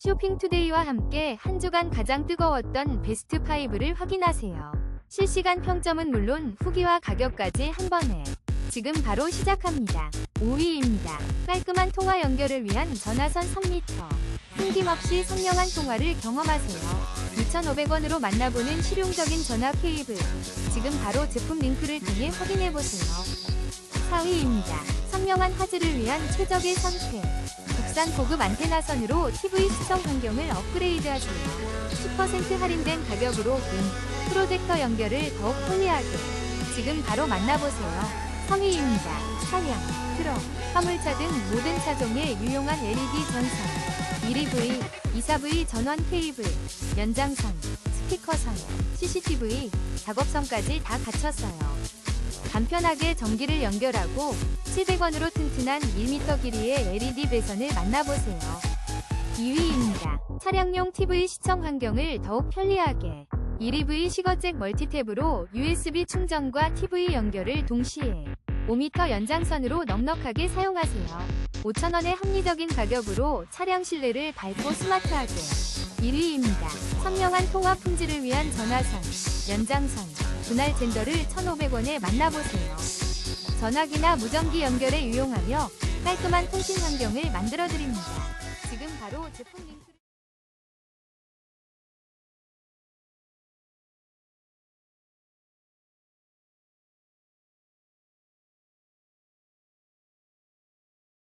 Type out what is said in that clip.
쇼핑투데이와 함께 한 주간 가장 뜨거웠던 베스트 5를 확인하세요. 실시간 평점은 물론 후기와 가격까지 한 번에 지금 바로 시작합니다. 5위입니다. 깔끔한 통화 연결을 위한 전화선 3m. 끊김없이 선명한 통화를 경험하세요. 2,500원으로 만나보는 실용적인 전화 케이블. 지금 바로 제품 링크를 통해 확인해보세요. 4위입니다. 선명한 화질을 위한 최적의 선택. 국산 고급 안테나선으로 TV 시청 환경을 업그레이드하세요. 10% 할인된 가격으로 빔, 프로젝터 연결을 더욱 편리하게. 지금 바로 만나보세요. 3위입니다. 차량, 트럭, 화물차 등 모든 차종에 유용한 LED 전선, 1EV, 2사V 전원 케이블, 연장선, 스피커선, CCTV, 작업선까지 다 갖췄어요. 간편하게 전기를 연결하고 700원으로 튼튼한 1m 길이의 LED 배선을 만나보세요. 2위입니다. 차량용 TV 시청 환경을 더욱 편리하게 1EV 시거잭 멀티탭으로 USB 충전과 TV 연결을 동시에 5m 연장선으로 넉넉하게 사용하세요. 5,000원의 합리적인 가격으로 차량 실내를 밝고 스마트하게 1위입니다. 선명한 통화 품질을 위한 전화선, 연장선, 분할 젠더를 1,500원에 만나보세요. 전화기나 무전기 연결에 유용하며 깔끔한 통신 환경을 만들어드립니다. 지금 바로 제품 링크